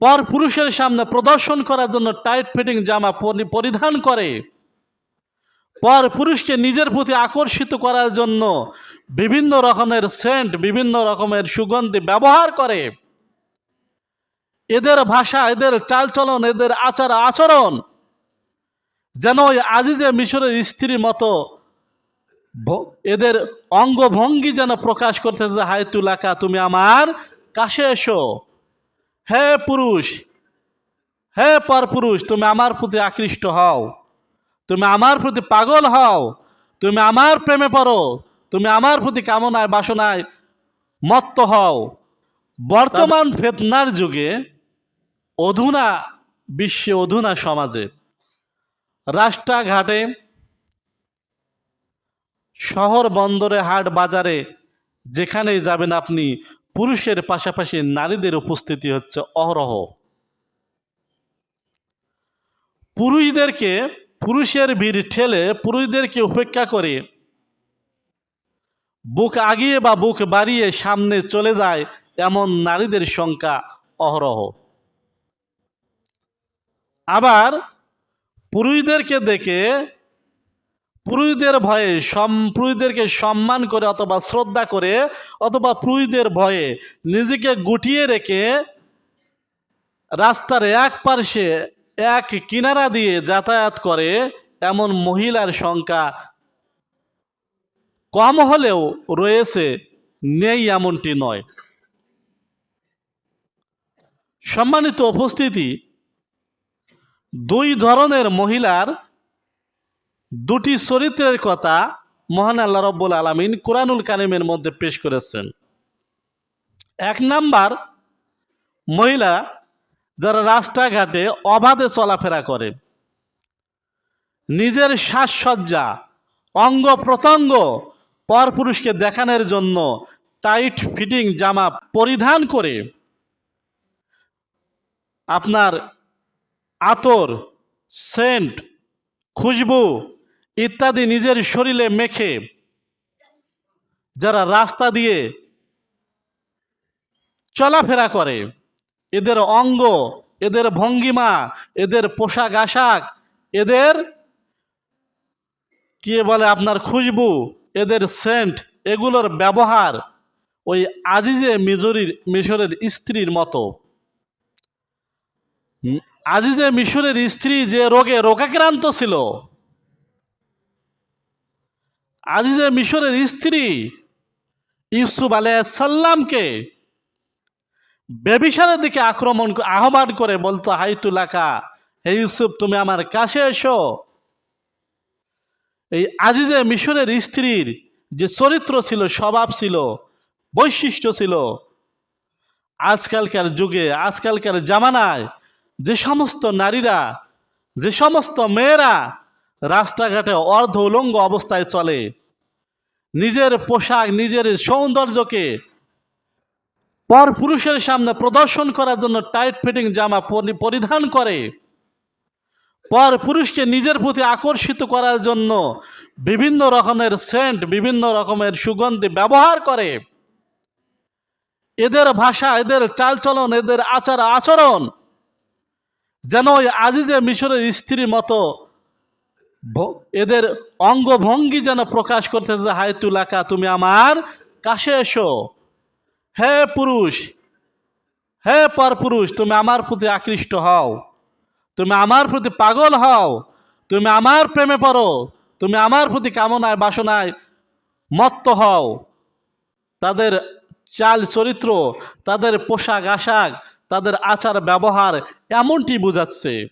পর পুরুষের সামনে প্রদর্শন করার জন্য টাইট ফিটিং জামা পরি- পরিধান করে। পর পুরুষকে নিজের প্রতি আকর্ষিত করার জন্য বিভিন্ন রকমের সেন্ট বিভিন্ন রকমের সুগন্ধি ব্যবহার করে। এদের ভাষা, এদের চালচলন, এদের আচার, আচরণ যেন ওই আজিজে মিশরের স্ত্রীর মতো এদের অঙ্গভঙ্গি যেন প্রকাশ করতেছে হাই তুলাকা, তুমি আমার কাছে এসো। হে পুরুষ, হে পর পুরুষ তুমি আমার প্রতি আকৃষ্ট হও। তুমি আমার প্রতি পাগল হও। তুমি আমার প্রেমে পড়ো। তুমি আমার প্রতি কামনায়, বাসনায় মত্ত হও। বর্তমান ফেতনার যুগে অধুনা, বিশ্বে অধুনা সমাজে রাস্তাঘাটে, শহর বন্দরে, হাট বাজারে, যেখানেই যাবেন আপনি পুরুষের পাশাপাশি নারীদের উপস্থিতি হচ্ছে অহরহ। পুরুষদেরকে পুরুষের ভিড় ঠেলে পুরুষদেরকে উপেক্ষা করে বুক আগিয়ে বা বুক বাড়িয়ে সামনে চলে যায় এমন নারীদের সংখ্যা অহরহ। আবার পুরুষদেরকে দেখে পুরুষদের ভয়ে সম পুরুষদেরকে সম্মান করে অথবা শ্রদ্ধা করে অথবা পুরুষদের ভয়ে নিজেকে গুটিয়ে রেখে রাস্তার এক পার্শ্বে এক কিনারা দিয়ে যাতায়াত করে এমন মহিলার সংখ্যা কম হলেও রয়েছে, নেই এমনটি নয়। সম্মানিত উপস্থিতি, দুই ধরনের মহিলার দুটি চরিত্রের কথা মহান আল্লাহ রব্বুল আলমিন কোরআনুল কারিমের মধ্যে পেশ করেছেন। এক নাম্বার, মহিলা যারা রাস্তাঘাটে অবাধে চলাফেরা করে, নিজের সাজসজ্জা, অঙ্গ প্রত্যঙ্গ পরপুরুষকে দেখানোর জন্য টাইট ফিটিং জামা পরিধান করে, আপনার আতর, সেন্ট, খুশবু ইত্যাদি নিজের শরীরে মেখে যারা রাস্তা দিয়ে চলাফেরা করে, এদের অঙ্গ, এদের ভঙ্গিমা, এদের পোশাক আশাক, এদের কি বলে আপনার খুশবু, এদের সেন্ট এগুলোর ব্যবহার ওই আজিজে মিজরির মিশরের স্ত্রীর মতো। আজিজে মিশরের স্ত্রী যে রোগে রোগাক্রান্ত ছিল আজিজে মিশরের স্ত্রী ইউসুফ আলাইসাল্লামকে বেবিসারের দিকে আক্রমণ আহ্বান করে বলতো হাই তুলাকা হে ইউসুফ, তুমি আমার কাছে এসো। এই আজিজে মিশরের স্ত্রীর যে চরিত্র ছিল, স্বভাব ছিল, বৈশিষ্ট্য ছিল, আজকালকার যুগে, আজকালকার জামানায় যে সমস্ত নারীরা, যে সমস্ত মেয়েরা রাস্তাঘাটে অর্ধ উলঙ্গ অবস্থায় চলে। নিজের পোশাক, নিজের সৌন্দর্যকে পর পুরুষের সামনে প্রদর্শন করার জন্য টাইট ফিটিং জামা পরি- পরিধান করে। পর পুরুষকে নিজের প্রতি আকর্ষিত করার জন্য বিভিন্ন রকমের সেন্ট বিভিন্ন রকমের সুগন্ধি ব্যবহার করে। এদের ভাষা, এদের চালচলন, এদের আচার আচরণ যেন ওই আজিজে মিশরের স্ত্রীর মতো এদের অঙ্গভঙ্গি যেন প্রকাশ করতেছে হাই তুলাকা, তুমি আমার কাছে এসো। হে পুরুষ, হে পর পুরুষ তুমি আমার প্রতি আকৃষ্ট হও। তুমি আমার প্রতি পাগল হও। তুমি আমার প্রেমে পড়ো। তুমি আমার প্রতি কামনায়, বাসনায় মত্ত হও। তাদের চাল চরিত্র, তাদের পোশাক আশাক, তাদের আচার ব্যবহার এমনটি বোঝাচ্ছে।